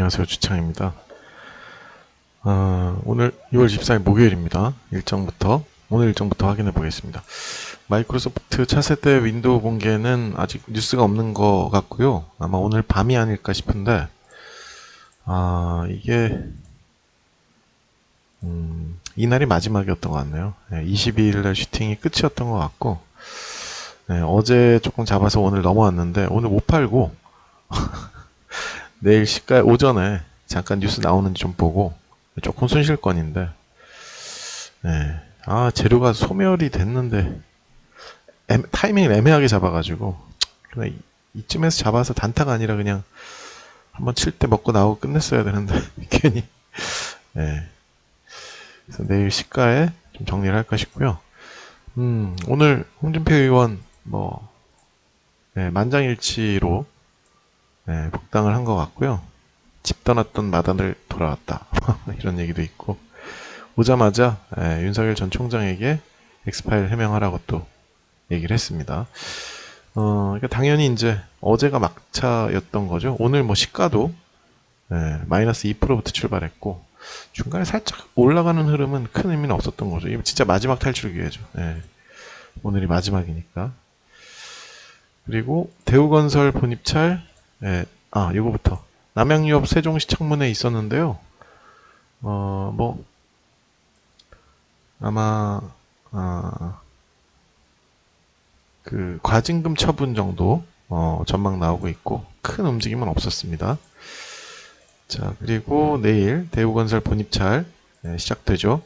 안녕하세요. 주창입니다. 어, 오늘 6월 14일 목요일입니다. 일정부터, 오늘 일정부터 확인해 보겠습니다. 마이크로소프트 차세대 윈도우 공개는 아직 뉴스가 없는 것 같고요. 아마 오늘 밤이 아닐까 싶은데, 아, 이게, 음, 이날이 마지막이었던 것 같네요. 22일 날 슈팅이 끝이었던 것 같고, 네, 어제 조금 잡아서 오늘 넘어왔는데, 오늘 못 팔고, 내일 시가 오전에 잠깐 뉴스 나오는지 좀 보고 조금 손실권인데 네. 아 재료가 소멸이 됐는데 애매- 타이밍을 애매하게 잡아가지고 그냥 이- 이쯤에서 잡아서 단타가 아니라 그냥 한번 칠 때 먹고 나오고 끝냈어야 되는데 괜히 네. 그래서 내일 시가에 좀 정리를 할까 싶고요. 음 오늘 홍준표 의원 뭐 네, 만장일치로 네, 복당을 한 것 같고요. 집 떠났던 마단을 돌아왔다. 이런 얘기도 있고 오자마자 예, 윤석열 전 총장에게 엑스파일 해명하라고 또 얘기를 했습니다. 어, 그러니까 당연히 이제 어제가 막차였던 거죠. 오늘 뭐 시가도 예, 마이너스 2%부터 출발했고 중간에 살짝 올라가는 흐름은 큰 의미는 없었던 거죠. 이거 진짜 마지막 탈출 기회죠. 예, 오늘이 마지막이니까. 그리고 대우건설 본입찰 예, 아, 요거부터. 남양유업 세종시 청문회 있었는데요. 어, 뭐, 아마, 아, 그, 과징금 처분 정도, 어, 전망 나오고 있고, 큰 움직임은 없었습니다. 자, 그리고 내일 대우건설 본입찰 예, 시작되죠.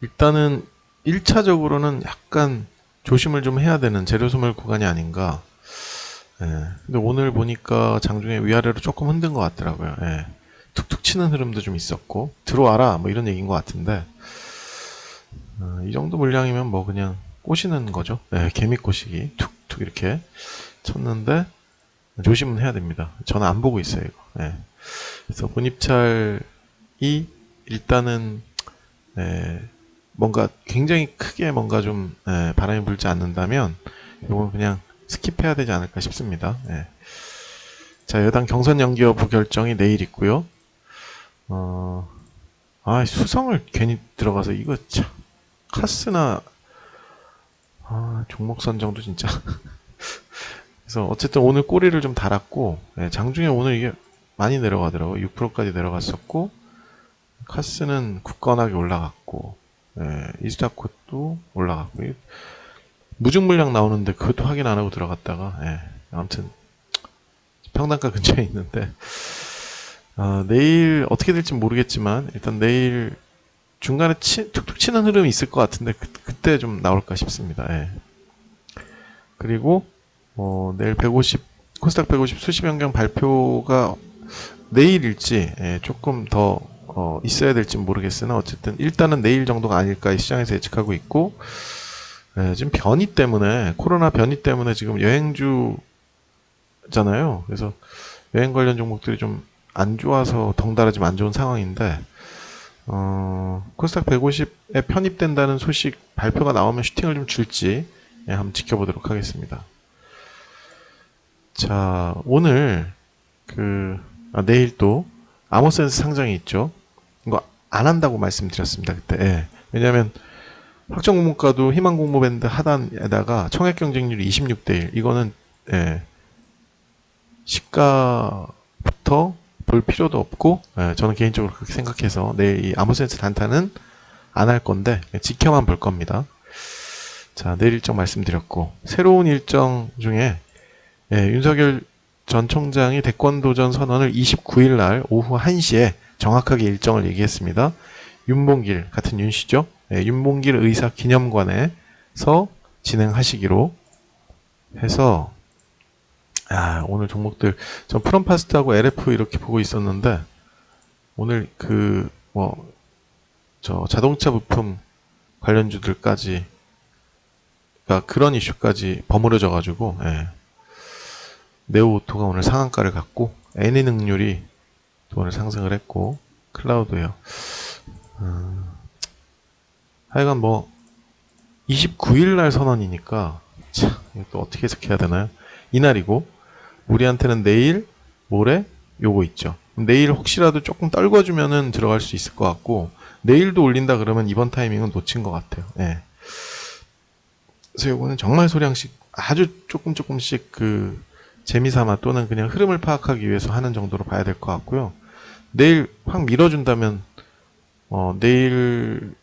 일단은 1차적으로는 약간 조심을 좀 해야 되는 재료 소멸 구간이 아닌가. 예. 근데 오늘 보니까 장중에 위아래로 조금 흔든 것 같더라고요. 예. 툭툭 치는 흐름도 좀 있었고 들어와라 뭐 이런 얘기인 것 같은데 어, 이 정도 물량이면 뭐 그냥 꼬시는 거죠. 예, 개미 꼬시기 툭툭 이렇게 쳤는데 조심은 해야 됩니다. 저는 안 보고 있어요 이거. 예. 그래서 본입찰이 일단은 예, 뭔가 굉장히 크게 뭔가 좀 예, 바람이 불지 않는다면 이건 그냥 스킵해야 되지 않을까 싶습니다. 예. 자, 여당 경선 연기 여부 결정이 내일 있고요. 어, 아, 수성을 괜히 들어가서 이거 참 카스나 아, 종목 선정도 진짜. 그래서 어쨌든 오늘 꼬리를 좀 달았고 예, 장중에 오늘 이게 많이 내려가더라고요. 6%까지 내려갔었고 카스는 굳건하게 올라갔고 예, 이스타코도 올라갔고 이- 무중 물량 나오는데 그것도 확인 안 하고 들어갔다가 예, 아무튼 평단가 근처에 있는데 아, 내일 어떻게 될지 모르겠지만 일단 내일 중간에 치, 툭툭 치는 흐름이 있을 것 같은데 그, 때좀 나올까 싶습니다. 예. 그리고 어, 내일 150 코스닥 150 수시 변경 발표가 내일일지 예, 조금 더 어, 있어야 될지 모르겠으나 어쨌든 일단은 내일 정도가 아닐까 이 시장에서 예측하고 있고 네, 지금 변이 때문에 코로나 변이 때문에 지금 여행주잖아요. 그래서 여행 관련 종목들이 좀 안 좋아서 덩달아 좀안 좋은 상황인데 어, 코스닥 150에 편입된다는 소식 발표가 나오면 슈팅을 좀 줄지 예, 한번 지켜보도록 하겠습니다. 자 오늘 그 아, 내일 또 아모센스 상장이 있죠. 이거 안 한다고 말씀드렸습니다 그때. 예. 왜냐하면 학점 공모가도 희망 공모 밴드 하단에다가 청약 경쟁률이 26대 1. 이거는 예, 시가부터 볼 필요도 없고 예, 저는 개인적으로 그렇게 생각해서 내일 이 아모센스 단타는 안 할 건데 예, 지켜만 볼 겁니다. 자 내일 일정 말씀드렸고 새로운 일정 중에 예, 윤석열 전 총장이 대권 도전 선언을 29일 날 오후 1시에 정확하게 일정을 얘기했습니다. 윤봉길 같은 윤 씨죠. 예, 윤봉길 의사 기념관에서 진행하시기로 해서 아, 오늘 종목들 전 프롬파스트하고 LF 이렇게 보고 있었는데 오늘 그 뭐 저 자동차 부품 관련주들까지 그러니까 그런 이슈까지 버무려져 가지고 예. 네오오토가 오늘 상한가를 갖고 애니 능률이 또 오늘 상승을 했고 클라우드요. 음, 하여간 뭐 29일 날 선언이니까 참 이거 또 어떻게 해석해야 되나요? 이날이고 우리한테는 내일, 모레, 요거 있죠. 내일 혹시라도 조금 떨궈주면은 들어갈 수 있을 것 같고 내일도 올린다 그러면 이번 타이밍은 놓친 것 같아요. 예. 그래서 요거는 정말 소량씩 아주 조금 조금씩 그 재미삼아 또는 그냥 흐름을 파악하기 위해서 하는 정도로 봐야 될 것 같고요. 내일 확 밀어준다면 어, 내일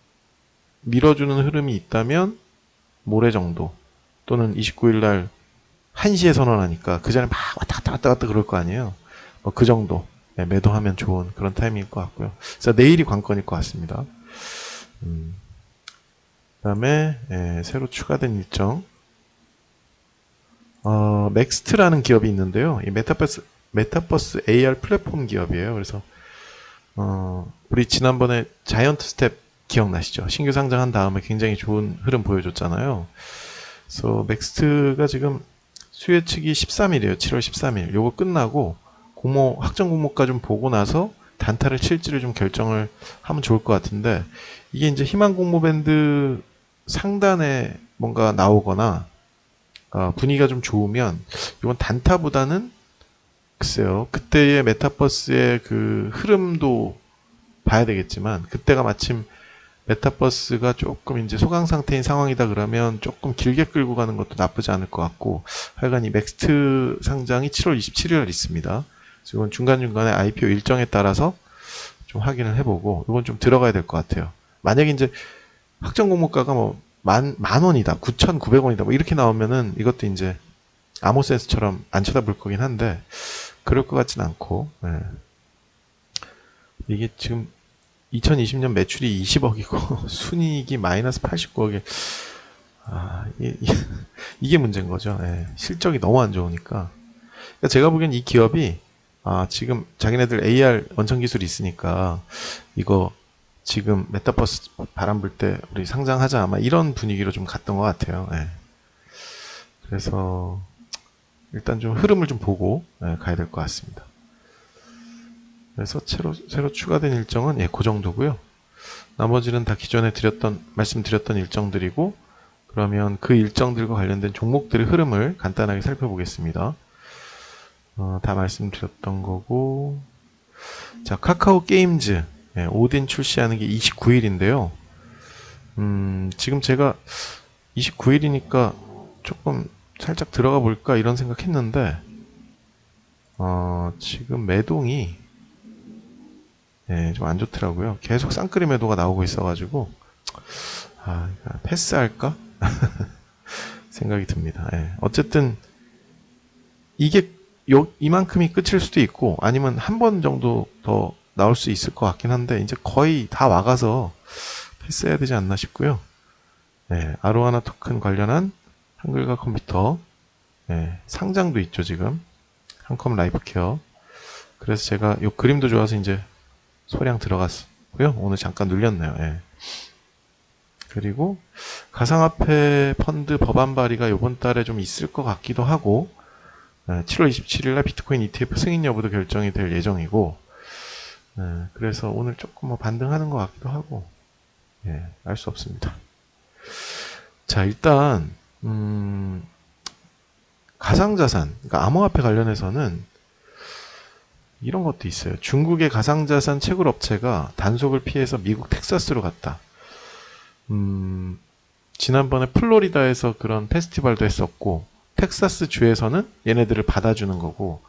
밀어주는 흐름이 있다면 모레 정도 또는 29일 날 1시에 선언하니까 그 전에 막 왔다 갔다 왔다 갔다 그럴 거 아니에요. 뭐 그 정도 네, 매도하면 좋은 그런 타이밍일 것 같고요. 그래서 내일이 관건일 것 같습니다. 음, 그다음에 예, 새로 추가된 일정 어, 맥스트라는 기업이 있는데요. 이 메타버스 메타버스 AR 플랫폼 기업이에요. 그래서 어, 우리 지난번에 자이언트 스텝 기억나시죠? 신규 상장한 다음에 굉장히 좋은 흐름 보여줬잖아요. 그래서 넥스트가 지금 수요 측이 13일이에요. 7월 13일. 요거 끝나고 공모 확정 공모가 좀 보고 나서 단타를 칠지를 좀 결정을 하면 좋을 것 같은데 이게 이제 희망 공모 밴드 상단에 뭔가 나오거나 어, 분위기가 좀 좋으면 이건 단타보다는 글쎄요 그때의 메타버스의 그 흐름도 봐야 되겠지만 그때가 마침 메타버스가 조금 이제 소강 상태인 상황이다 그러면 조금 길게 끌고 가는 것도 나쁘지 않을 것 같고 하여간 이 맥스트 상장이 7월 27일 있습니다. 지금 중간중간에 IPO 일정에 따라서 좀 확인을 해보고 이건 좀 들어가야 될 것 같아요. 만약에 이제 확정 공모가가 뭐 만, 만 원이다, 9,900원이다, 뭐 이렇게 나오면은 이것도 이제 아모센스처럼 안 쳐다볼 거긴 한데 그럴 것 같진 않고 예. 이게 지금 2020년 매출이 20억이고 순이익이 마이너스 89억에 아, 이게, 이게 문제인 거죠. 예. 실적이 너무 안 좋으니까. 그러니까 제가 보기엔 이 기업이 아, 지금 자기네들 AR 원천 기술이 있으니까 이거 지금 메타버스 바람 불 때 우리 상장하자 아마 이런 분위기로 좀 갔던 것 같아요. 예. 그래서 일단 좀 흐름을 좀 보고 예, 가야 될 것 같습니다. 그래서 새로, 새로 추가된 일정은 예, 그 정도고요. 나머지는 다 기존에 드렸던 말씀드렸던 일정들이고 그러면 그 일정들과 관련된 종목들의 흐름을 간단하게 살펴보겠습니다. 어, 다 말씀드렸던 거고 자 카카오 게임즈 예, 오딘 출시하는 게 29일인데요. 음, 지금 제가 29일이니까 조금 살짝 들어가 볼까 이런 생각했는데 어, 지금 매동이 예, 좀 안 좋더라고요. 계속 쌍끌이 매도가 나오고 있어가지고 아, 패스할까 생각이 듭니다. 예, 어쨌든 이게 요 이만큼이 끝일 수도 있고 아니면 한 번 정도 더 나올 수 있을 것 같긴 한데 이제 거의 다 와가서 패스해야 되지 않나 싶고요. 예, 아로하나 토큰 관련한 한글과 컴퓨터 예, 상장도 있죠 지금 한컴 라이프케어 그래서 제가 요 그림도 좋아서 이제 소량 들어갔고요 오늘 잠깐 눌렸네요 예. 그리고 가상화폐 펀드 법안 발의가 이번 달에 좀 있을 것 같기도 하고 예, 7월 27일 날 비트코인 ETF 승인 여부도 결정이 될 예정이고 예, 그래서 오늘 조금 뭐 반등하는 것 같기도 하고 예, 알 수 없습니다. 자 일단 음, 가상자산, 그러니까 암호화폐 관련해서는 이런 것도 있어요. 중국의 가상자산 채굴 업체가 단속을 피해서 미국 텍사스로 갔다. 음, 지난번에 플로리다에서 그런 페스티벌도 했었고, 텍사스 주에서는 얘네들을 받아주는 거고,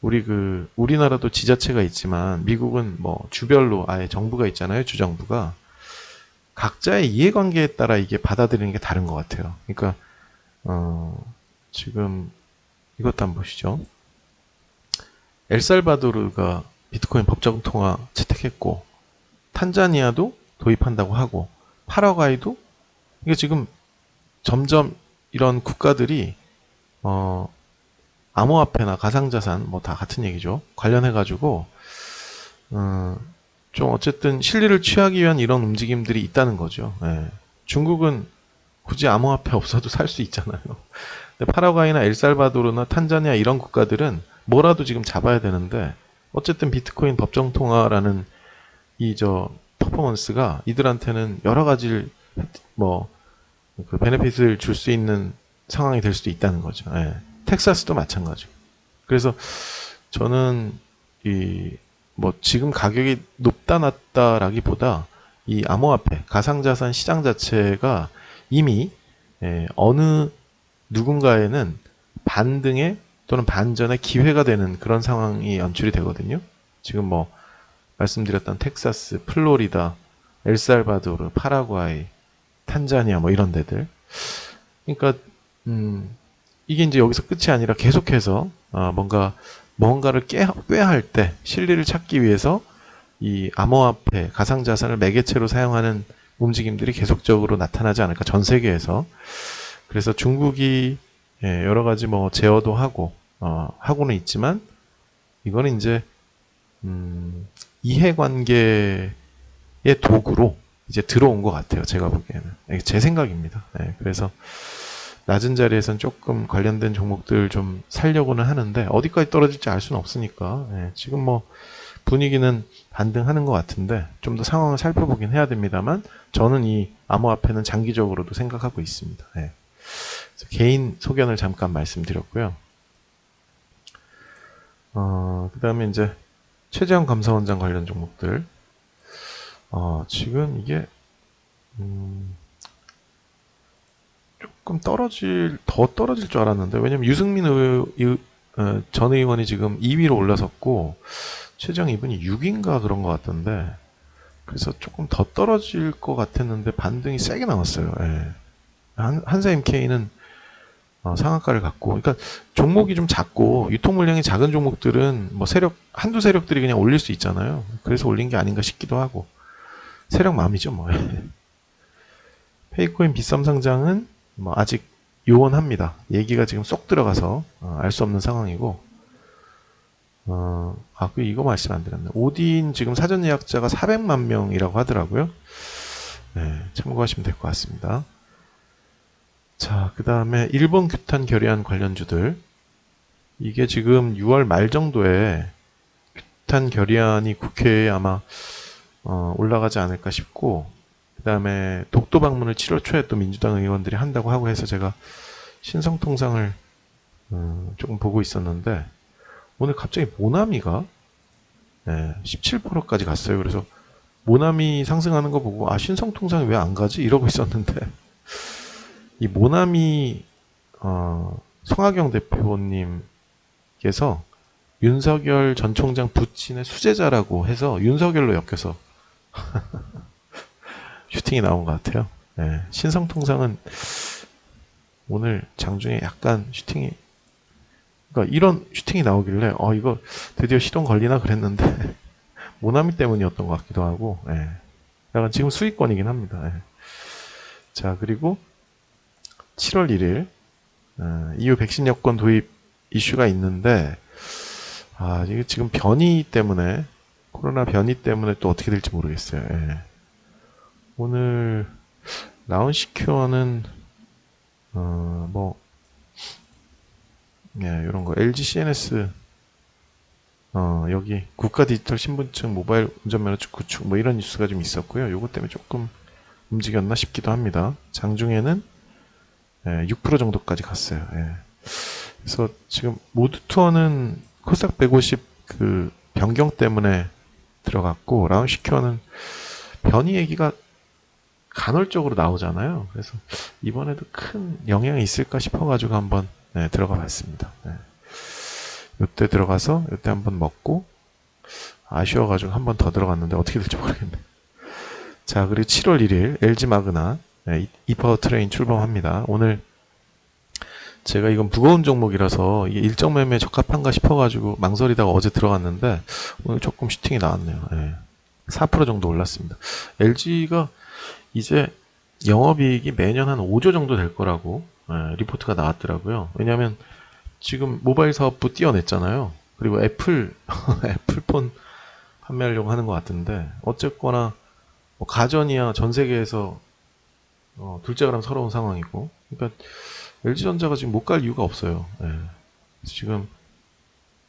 우리 그, 우리나라도 지자체가 있지만, 미국은 뭐, 주별로 아예 정부가 있잖아요. 주정부가. 각자의 이해관계에 따라 이게 받아들이는 게 다른 것 같아요. 그러니까, 어, 지금 이것도 한번 보시죠. 엘살바도르가 비트코인 법적 통화 채택했고 탄자니아도 도입한다고 하고 파라과이도 이게 지금 점점 이런 국가들이 어 암호화폐나 가상자산 뭐 다 같은 얘기죠 관련해 가지고 어, 좀 어쨌든 실리를 취하기 위한 이런 움직임들이 있다는 거죠. 예. 중국은 굳이 암호화폐 없어도 살 수 있잖아요. 근데 파라과이나 엘살바도르나 탄자니아 이런 국가들은 뭐라도 지금 잡아야 되는데 어쨌든 비트코인 법정 통화라는 이 저 퍼포먼스가 이들한테는 여러 가지 뭐그 베네핏을 줄 수 있는 상황이 될 수도 있다는 거죠. 예. 텍사스도 마찬가지. 그래서 저는 이 뭐 지금 가격이 높다 낮다라기보다 이 암호화폐 가상자산 시장 자체가 이미 예, 어느 누군가에는 반등의 또는 반전의 기회가 되는 그런 상황이 연출이 되거든요. 지금 뭐 말씀드렸던 텍사스, 플로리다, 엘살바도르, 파라과이, 탄자니아 뭐 이런 데들. 그러니까 음, 이게 이제 여기서 끝이 아니라 계속해서 아, 뭔가 뭔가를 깨, 꾀할 때 실리를 찾기 위해서 이 암호화폐, 가상 자산을 매개체로 사용하는 움직임들이 계속적으로 나타나지 않을까 전 세계에서 그래서 중국이 예, 여러 가지 뭐 제어도 하고 어, 하고는 있지만 이거는 이제 음, 이해관계의 도구로 이제 들어온 것 같아요. 제가 보기에는 제 생각입니다. 예, 그래서 낮은 자리에선 조금 관련된 종목들 좀 살려고는 하는데 어디까지 떨어질지 알 수는 없으니까 예, 지금 뭐 분위기는 반등하는 것 같은데 좀 더 상황을 살펴보긴 해야 됩니다만 저는 이 암호화폐는 장기적으로도 생각하고 있습니다. 예. 개인 소견을 잠깐 말씀드렸고요. 어, 그 다음에 이제 최재형 감사원장 관련 종목들 어, 지금 이게 음, 조금 떨어질 더 떨어질 줄 알았는데 왜냐면 유승민 의, 의- 어, 전 의원이 지금 2위로 올라섰고 최정 이분이 6인가 그런 것 같던데 그래서 조금 더 떨어질 것 같았는데 반등이 세게 나왔어요. 예. 한, 한사임K는 어, 상한가를 갖고 그러니까 종목이 좀 작고 유통 물량이 작은 종목들은 뭐 세력 한두 세력들이 그냥 올릴 수 있잖아요. 그래서 올린 게 아닌가 싶기도 하고 세력 마음이죠 뭐. 페이코인 비썸 상장은 뭐 아직 요원합니다. 얘기가 지금 쏙 들어가서 어, 알수 없는 상황이고 어, 아, 그 이거 말씀 안 드렸네. 오딘 지금 사전 예약자가 400만 명이라고 하더라고요. 네, 참고하시면 될 것 같습니다. 자, 그 다음에 일본 규탄 결의안 관련주들. 이게 지금 6월 말 정도에 규탄 결의안이 국회에 아마 어, 올라가지 않을까 싶고, 그 다음에 독도 방문을 7월 초에 또 민주당 의원들이 한다고 하고 해서 제가 신성통상을 음, 조금 보고 있었는데, 오늘 갑자기 모나미가 예, 17%까지 갔어요. 그래서 모나미 상승하는 거 보고 아 신성통상이 왜 안 가지 이러고 있었는데 이 모나미 어, 송하경 대표님께서 윤석열 전 총장 부친의 수제자라고 해서 윤석열로 엮여서 슈팅이 나온 것 같아요. 예, 신성통상은 오늘 장중에 약간 슈팅이 그러니까 이런 슈팅이 나오길래 어 이거 드디어 시동 걸리나 그랬는데 모나미 때문이었던 것 같기도 하고 예. 약간 지금 수익권이긴 합니다. 예. 자 그리고 7월 1일 어, EU 백신 여권 도입 이슈가 있는데 아 이게 지금 변이 때문에 코로나 변이 때문에 또 어떻게 될지 모르겠어요. 예. 오늘 라운시큐어는 어 뭐 예, 이런 거 LG CNS 어, 여기 국가 디지털 신분증 모바일 운전면허증 구축 뭐 이런 뉴스가 좀 있었고요. 요거 때문에 조금 움직였나 싶기도 합니다. 장중에는 예, 6% 정도까지 갔어요. 예. 그래서 지금 모드 투어는 코스닥 150 그 변경 때문에 들어갔고 라운 시큐어는 변이 얘기가 간헐적으로 나오잖아요. 그래서 이번에도 큰 영향이 있을까 싶어가지고 한번 네, 들어가 봤습니다. 네. 이때 들어가서 이때 한번 먹고 아쉬워가지고 한번 더 들어갔는데 어떻게 될지 모르겠네. 자 그리고 7월 1일 LG 마그나 네, 이파워 트레인 출범합니다. 오늘 제가 이건 무거운 종목이라서 이게 일정 매매에 적합한가 싶어가지고 망설이다가 어제 들어갔는데 오늘 조금 슈팅이 나왔네요. 네. 4% 정도 올랐습니다. LG가 이제 영업이익이 매년 한 5조 정도 될 거라고 예, 리포트가 나왔더라고요. 왜냐하면 지금 모바일 사업부 띄어냈잖아요. 그리고 애플 애플폰 판매하려고 하는 것 같은데 어쨌거나 뭐 가전이야 전 세계에서 어, 둘째가랑 서러운 상황이고 그러니까 LG전자가 지금 못 갈 이유가 없어요. 예. 지금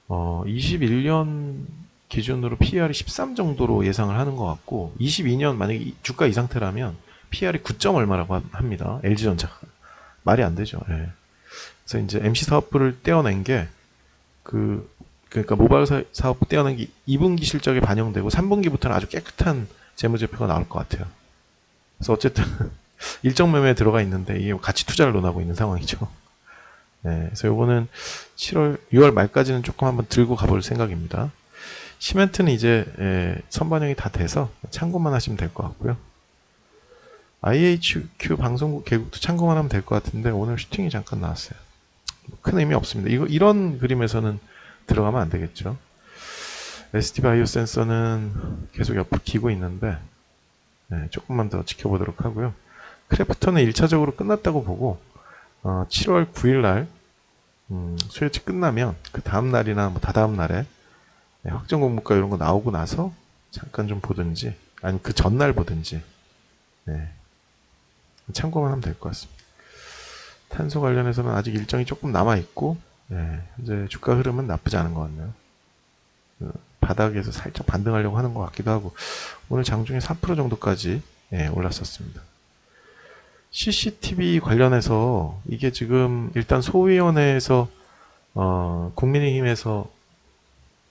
어, 21년 기준으로 PR이 13 정도로 예상을 하는 것 같고 22년 만약에 이- 주가 이 상태라면 PR이 9점 얼마라고 하- 합니다. LG전자가 말이 안 되죠. 예. 그래서 이제 MC 사업부를 떼어낸 게 그 그러니까 모바일 사- 사업 뛰어난 게 2분기 실적에 반영되고 3분기부터는 아주 깨끗한 재무제표가 나올 것 같아요. 그래서 어쨌든 일정 매매에 들어가 있는데 이게 가치 투자를 논하고 있는 상황이죠. 네, 그래서 요거는 7월, 6월 말까지는 조금 한번 들고 가볼 생각입니다. 시멘트는 이제 예, 선반영이 다 돼서 참고만 하시면 될 것 같고요. IHQ 방송국 개국도 참고만 하면 될 것 같은데 오늘 슈팅이 잠깐 나왔어요. 큰 의미 없습니다. 이거 이런 그림에서는 들어가면 안 되겠죠. SD 바이오 센서는 계속 옆으로 기고 있는데 네, 조금만 더 지켜보도록 하고요. 크래프터는 1차적으로 끝났다고 보고 어, 7월 9일 날 음, 수요치 끝나면 그 다음 날이나 뭐 다다음 날에 네, 확정 공모가 이런 거 나오고 나서 잠깐 좀 보든지 아니 그 전날 보든지 네. 참고만 하면 될 것 같습니다. 탄소 관련해서는 아직 일정이 조금 남아 있고 네, 현재 주가 흐름은 나쁘지 않은 것 같네요. 그 바닥에서 살짝 반등하려고 하는 것 같기도 하고 오늘 장중에 4% 정도까지 예, 올랐었습니다. CCTV 관련해서 이게 지금 일단 소위원회에서 어, 국민의힘에서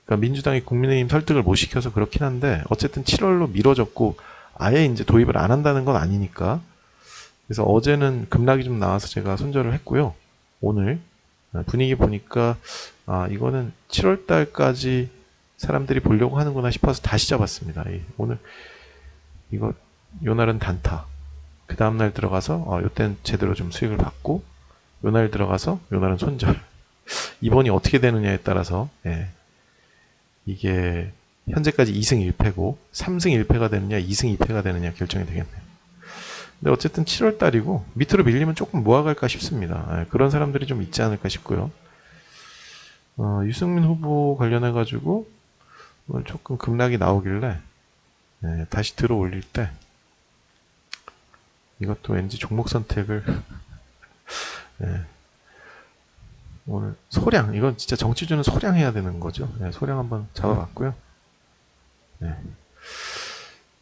그러니까 민주당이 국민의힘 설득을 못 시켜서 그렇긴 한데 어쨌든 7월로 미뤄졌고 아예 이제 도입을 안 한다는 건 아니니까 그래서 어제는 급락이 좀 나와서 제가 손절을 했고요. 오늘 어, 분위기 보니까 아 이거는 7월 달까지 사람들이 보려고 하는구나 싶어서 다시 잡았습니다. 이- 오늘 이거 요 날은 단타. 그 다음 날 들어가서 어, 요땐 제대로 좀 수익을 받고 요 날 들어가서 요 날은 손절. 이번이 어떻게 되느냐에 따라서 예. 이게 현재까지 2승 1패고 3승 1패가 되느냐 2승 2패가 되느냐 결정이 되겠네요. 근데 어쨌든 7월 달이고 밑으로 밀리면 조금 모아갈까 싶습니다. 예, 그런 사람들이 좀 있지 않을까 싶고요. 어, 유승민 후보 관련해 가지고 오늘 조금 급락이 나오길래 예, 다시 들어 올릴 때 이것도 왠지 종목 선택을 예, 오늘 소량 이건 진짜 정치주는 소량 해야 되는 거죠. 예, 소량 한번 잡아봤고요. 예.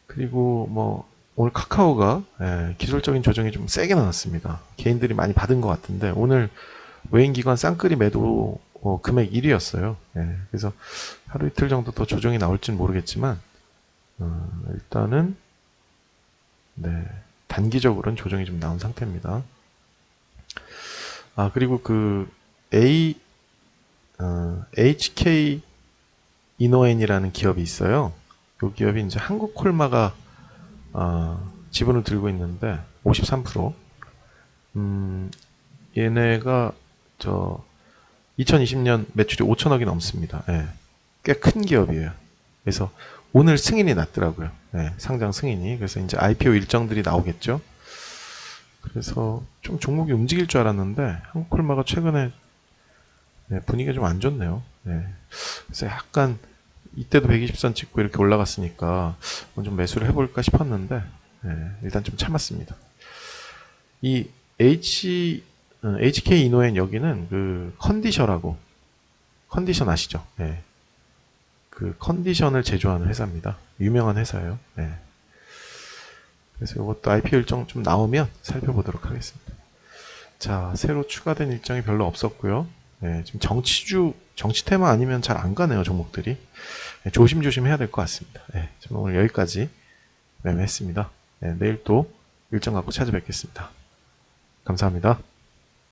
그리고 뭐 오늘 카카오가 예, 기술적인 조정이 좀 세게 나왔습니다. 개인들이 많이 받은 것 같은데 오늘 외인기관 쌍끌이 매도 어, 금액 1위였어요. 그래서 하루 이틀 정도 더 조정이 나올지는 모르겠지만 어, 일단은 네, 단기적으로는 조정이 좀 나온 상태입니다. 아 그리고 그 A 어, HK 이노엔이라는 기업이 있어요. 이 기업이 이제 한국 콜마가 어, 지분을 들고 있는데 53%. 음, 얘네가 저 2020년 매출이 5천억이 넘습니다. 예. 꽤 큰 기업이에요. 그래서 오늘 승인이 났더라고요. 예, 상장 승인이. 그래서 이제 IPO 일정들이 나오겠죠. 그래서 좀 종목이 움직일 줄 알았는데 한국콜마가 최근에 네, 분위기가 좀 안 좋네요. 네. 그래서 약간 이때도 120선 찍고 이렇게 올라갔으니까 좀 매수를 해볼까 싶었는데 네, 일단 좀 참았습니다. 이 H 어, HK 이노엔 여기는 그 컨디셔라고 컨디션 아시죠? 네. 그 컨디션을 제조하는 회사입니다. 유명한 회사예요. 네. 그래서 이것도 IPO 일정 좀 나오면 살펴보도록 하겠습니다. 자, 새로 추가된 일정이 별로 없었고요. 네, 지금 정치주, 정치 테마 아니면 잘 안 가네요, 종목들이. 네, 조심조심 해야 될 것 같습니다. 네, 오늘 여기까지 매매했습니다. 네, 내일 또 일정 갖고 찾아뵙겠습니다. 감사합니다.